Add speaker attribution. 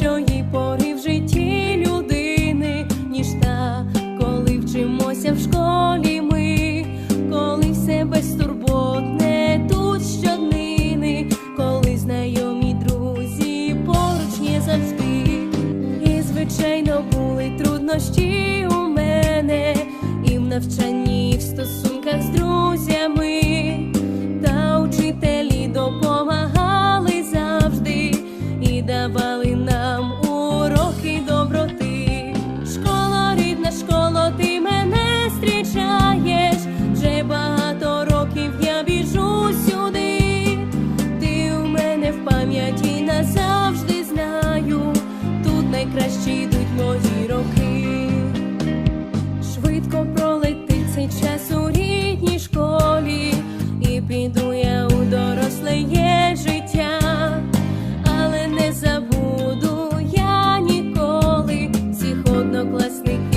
Speaker 1: будь-якій порі в житті людини, ніж та, коли вчимося в школі ми, коли все безтурботне тут щоднини, коли знайомі друзі поруч є завжди, і звичайно були труднощі у мене і в навчанні. твої роки, швидко пролетить цей час у рідній школі, і піду я у доросле є життя, але не забуду я ніколи всіх однокласників.